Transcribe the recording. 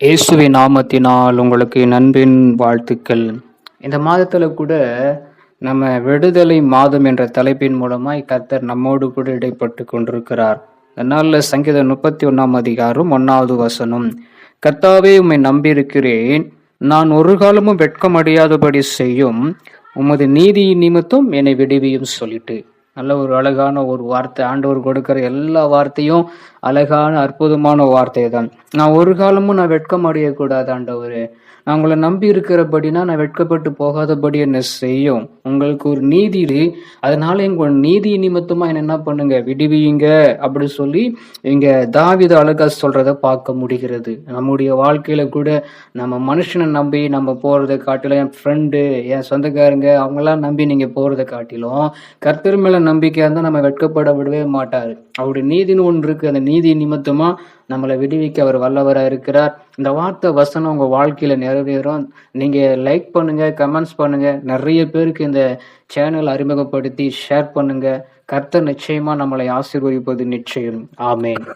இயேசுவி நாமத்தினால் உங்களுக்கு நண்பின் வாழ்த்துக்கள். இந்த மாதத்தில் கூட நம்ம விடுதலை மாதம் என்ற தலைப்பின் மூலமாய் கர்த்தர் நம்மோடு கூட இடைப்பட்டு கொண்டிருக்கிறார். அதனால சங்கீதம் முப்பத்தி ஒன்னாம் அதிகாரம் ஒன்னாவது வசனம். கர்த்தாவே உம்மை நம்பியிருக்கிறேன். நான் ஒரு காலமும் வெட்கமடையாதபடி செய்யும். உமது நீதியின் நிமித்தம் என்னை விடுவியும் சொல்லிட்டு. நல்ல ஒரு அழகான ஒரு வார்த்தை ஆண்டவர் கொடுக்கிற எல்லா வார்த்தையும் அழகான அற்புதமான வார்த்தை தான் நான் ஒரு காலமும் நான் வெட்கம் அடையக்கூடாது ஆண்டவர். நான் உங்களை நம்பி இருக்கிறபடினா நான் வெட்கப்பட்டு போகாதபடி என்ன செய்யும்? உங்களுக்கு ஒரு நீதி அதனால எங்க நீதி நிமித்தமா என்ன என்ன பண்ணுங்க? விடுவியுங்க. அப்படி சொல்லி இங்க தாவித அழகா சொல்றத பார்க்க முடிகிறது. நம்முடைய வாழ்க்கையில கூட நம்ம மனுஷனை நம்பி நம்ம போறதை காட்டிலும் என் ஃப்ரெண்டு என் சொந்தக்காரங்க அவங்களாம் நம்பி நீங்க போறதை காட்டிலும் கர்த்தர் மேல நம்பிக்கையாக இருந்தால் நம்ம வெட்கப்பட விடவே மாட்டார். அவருடைய நீதின்னு ஒன்று இருக்கு. அந்த நீதி நிமித்தமா நம்மளை விடுவிக்க அவர் வல்லவராக இருக்கிறார். இந்த வார்த்தை வசனம் உங்கள் வாழ்க்கையில நிறைவேறும். நீங்க லைக் பண்ணுங்க கமெண்ட்ஸ் பண்ணுங்க. நிறைய பேருக்கு இந்த சேனல் அறிமுகப்படுத்தி ஷேர் பண்ணுங்க. கர்த்தர் நிச்சயமா நம்மளை ஆசீர்வதிப்பது நிச்சயம். ஆமேன்.